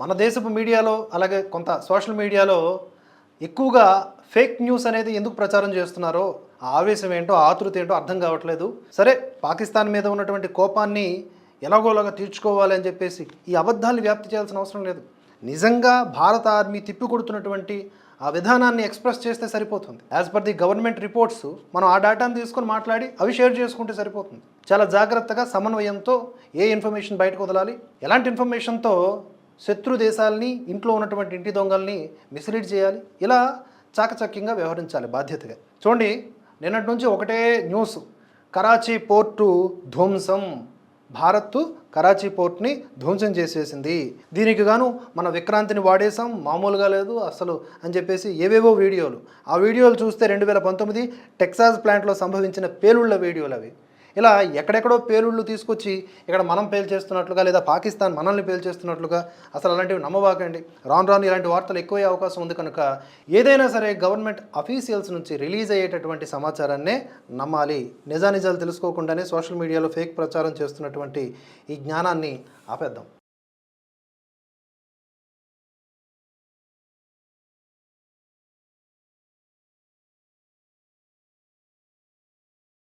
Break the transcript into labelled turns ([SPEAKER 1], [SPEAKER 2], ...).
[SPEAKER 1] మన దేశపు మీడియాలో అలాగే కొంత సోషల్ మీడియాలో ఎక్కువగా ఫేక్ న్యూస్ అనేది ఎందుకు ప్రచారం చేస్తున్నారో ఆ ఆవేశం ఏంటో ఆతృత ఏంటో అర్థం కావట్లేదు. సరే పాకిస్తాన్ మీద ఉన్నటువంటి కోపాన్ని ఎలాగోలాగా తీర్చుకోవాలి అని చెప్పేసి ఈ అబద్ధాన్ని వ్యాప్తి చేయాల్సిన అవసరం లేదు. నిజంగా భారత ఆర్మీ తిప్పికొడుతున్నటువంటి ఆ విధానాన్ని ఎక్స్ప్రెస్ చేస్తే సరిపోతుంది. As per the government reports మనం ఆ డేటాను తీసుకొని మాట్లాడి అవి షేర్ చేసుకుంటే సరిపోతుంది. చాలా జాగ్రత్తగా సమన్వయంతో ఏ ఇన్ఫర్మేషన్ బయటకు వదలాలి ఎలాంటి ఇన్ఫర్మేషన్తో శత్రు దేశాలని ఇంట్లో ఉన్నటువంటి ఇంటి దొంగల్ని మిస్లీడ్ చేయాలి. ఇలా చాకచక్యంగా వ్యవహరించాలి బాధ్యతగా. చూడండి నిన్నటి నుంచి ఒకటే న్యూస్. కరాచీ పోర్టు ధ్వంసం. భారత్ కరాచీ పోర్ట్ని ధ్వంసం చేసేసింది. దీనికి గాను మన విక్రాంతిని వాడేసాం మామూలుగా లేదు అసలు అని చెప్పేసి ఏవేవో వీడియోలు. ఆ వీడియోలు చూస్తే రెండు వేల పంతొమ్మిది టెక్సాస్ ప్లాంట్లో సంభవించిన పేలుళ్ళ వీడియోలు అవి. ఇలా ఎక్కడెక్కడో పేలుళ్ళు తీసుకొచ్చి ఇక్కడ మనం పేల్చేస్తున్నట్లుగా లేదా పాకిస్తాన్ మనల్ని పేల్చేస్తున్నట్లుగా అసలు అలాంటివి నమ్మబాకండి. రాను రాను ఇలాంటి వార్తలు ఎక్కువయ్యే అవకాశం ఉంది కనుక ఏదైనా సరే గవర్నమెంట్ అఫీషియల్స్ నుంచి రిలీజ్ అయ్యేటటువంటి సమాచారాన్నే నమ్మాలి. నిజానిజాలు తెలుసుకోకుండానే సోషల్ మీడియాలో ఫేక్ ప్రచారం చేస్తున్నటువంటి ఈ జ్ఞానాన్ని ఆపేద్దాం.